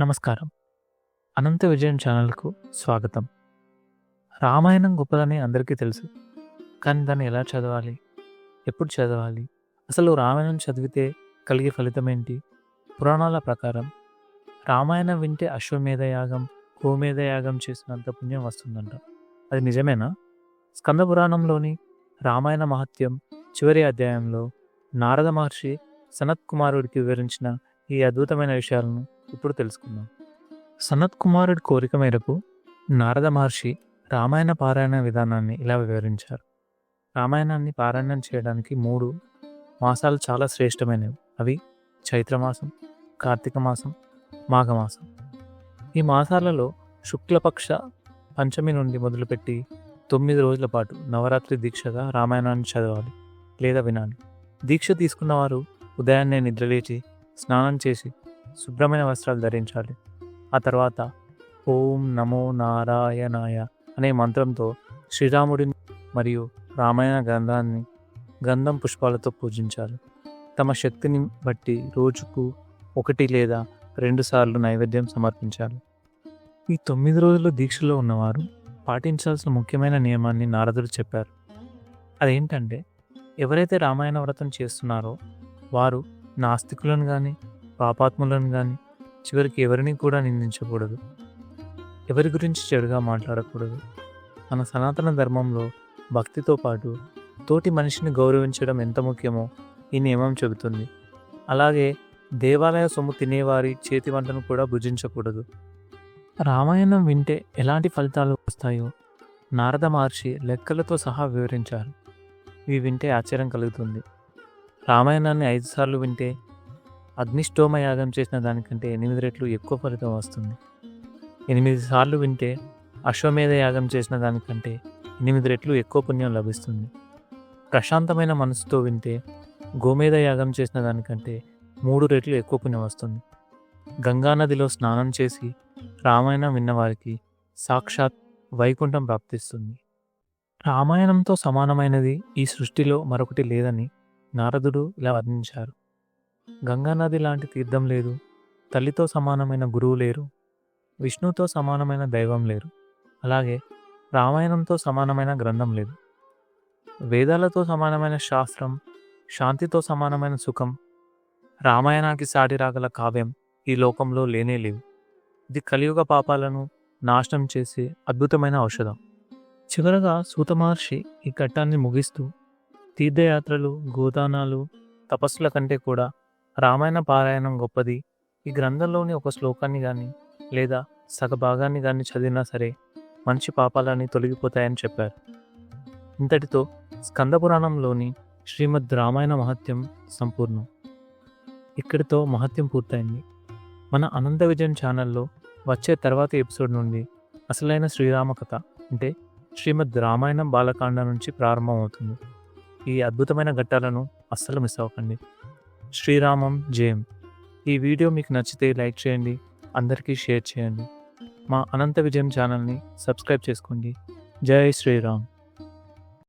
నమస్కారం. అనంత విజయం ఛానల్కు స్వాగతం. రామాయణం గొప్పదని అందరికీ తెలుసు. కానీ దాన్ని ఎలా చదవాలి? ఎప్పుడు చదవాలి? అసలు రామాయణం చదివితే కలిగే ఫలితం ఏంటి పురాణాల ప్రకారం రామాయణం వింటే అశ్వమేధ యాగం గోమేధ యాగం చేసినంత పుణ్యం వస్తుందంట. అది నిజమేనా? స్కంద పురాణంలోని రామాయణ మహత్యం చివరి అధ్యాయంలో నారద మహర్షి సనత్ కుమారుడికి వివరించిన ఈ అద్భుతమైన విషయాలను ఇప్పుడు తెలుసుకుందాం. సనత్ కుమారుడి కోరిక మేరకు నారద మహర్షి రామాయణ పారాయణ విధానాన్ని ఇలా వివరించారు. రామాయణాన్ని పారాయణం చేయడానికి మూడు మాసాలు చాలా శ్రేష్టమైనవి. అవి చైత్రమాసం కార్తీక మాసం మాఘమాసం. ఈ మాసాలలో శుక్లపక్ష పంచమి నుండి మొదలుపెట్టి తొమ్మిది రోజుల పాటు నవరాత్రి దీక్షగా రామాయణాన్ని చదవాలి లేదా వినాలి. దీక్ష తీసుకున్నవారు ఉదయాన్నే నిద్రలేచి స్నానం చేసి శుభ్రమైన వస్త్రాలు ధరించాలి. ఆ తర్వాత ఓం నమో నారాయణాయ అనే మంత్రంతో శ్రీరాముడిని మరియు రామాయణ గ్రంథాన్ని గంధం పుష్పాలతో పూజించాలి. తమ శక్తిని బట్టి రోజుకు ఒకటి లేదా రెండు సార్లు నైవేద్యం సమర్పించాలి. ఈ తొమ్మిది రోజుల దీక్షలో ఉన్నవారు పాటించాల్సిన ముఖ్యమైన నియమాన్ని నారదుడు చెప్పారు. అదేంటంటే ఎవరైతే రామాయణ వ్రతం చేస్తున్నారో వారు నాస్తికులను కానీ పాపాత్ములను కానీ చివరికి ఎవరిని కూడా నిందించకూడదు. ఎవరి గురించి చెడుగా మాట్లాడకూడదు. మన సనాతన ధర్మంలో భక్తితో పాటు తోటి మనిషిని గౌరవించడం ఎంత ముఖ్యమో ఈ నియమం చెబుతుంది. అలాగే దేవాలయ సొమ్ము తినేవారి చేతి వంటను కూడా భుజించకూడదు. రామాయణం వింటే ఎలాంటి ఫలితాలు వస్తాయో నారద మహర్షి లెక్కలతో సహా వివరించారు. ఇవి వింటే ఆశ్చర్యం కలుగుతుంది. రామాయణాన్ని ఐదు సార్లు వింటే అగ్నిష్టోమ యాగం చేసిన దానికంటే ఎనిమిది రెట్లు ఎక్కువ ఫలితం వస్తుంది. ఎనిమిది సార్లు వింటే అశ్వమేధ యాగం చేసిన దానికంటే ఎనిమిది రెట్లు ఎక్కువ పుణ్యం లభిస్తుంది. ప్రశాంతమైన మనసుతో వింటే గోమేధ యాగం చేసిన దానికంటే మూడు రెట్లు ఎక్కువ పుణ్యం వస్తుంది. గంగానదిలో స్నానం చేసి రామాయణం విన్నవారికి సాక్షాత్ వైకుంఠం ప్రాప్తిస్తుంది. రామాయణంతో సమానమైనది ఈ సృష్టిలో మరొకటి లేదని నారదుడు ఇలా వర్ణించారు. గంగానది లాంటి తీర్థం లేదు. తల్లితో సమానమైన గురువు లేరు. విష్ణుతో సమానమైన దైవం లేరు. అలాగే రామాయణంతో సమానమైన గ్రంథం లేదు. వేదాలతో సమానమైన శాస్త్రం శాంతితో సమానమైన సుఖం రామాయణానికి సాటి రాగల కావ్యం ఈ లోకంలో లేనే లేవు. ఇది కలియుగ పాపాలను నాశనం చేసే అద్భుతమైన ఔషధం. చివరగా సూత మహర్షి ఈ ఘట్టాన్ని ముగిస్తూ తీర్థయాత్రలు గోదానాలు తపస్సుల కంటే కూడా రామాయణ పారాయణం గొప్పది. ఈ గ్రంథంలోని ఒక శ్లోకాన్ని కానీ లేదా సగభాగాన్ని కానీ చదివినా సరే మంచి పాపాలని తొలగిపోతాయని చెప్పారు. ఇంతటితో స్కందపురాణంలోని శ్రీమద్ రామాయణ మహత్యం సంపూర్ణం. ఇక్కడితో మహత్యం పూర్తయింది. మన అనంత విజయం ఛానల్లో వచ్చే తర్వాతి ఎపిసోడ్ నుండి అసలైన శ్రీరామ కథ అంటే శ్రీమద్ రామాయణం బాలకాండ నుంచి ప్రారంభమవుతుంది. ఈ అద్భుతమైన ఘట్టాలను అస్సలు మిస్ అవ్వకండి. శ్రీరామం జయం. ఈ వీడియో మీకు నచ్చితే లైక్ చేయండి అందరికీ షేర్ చేయండి. మా అనంత విజయం ఛానల్ని సబ్స్క్రైబ్ చేసుకోండి. జై శ్రీరామ్.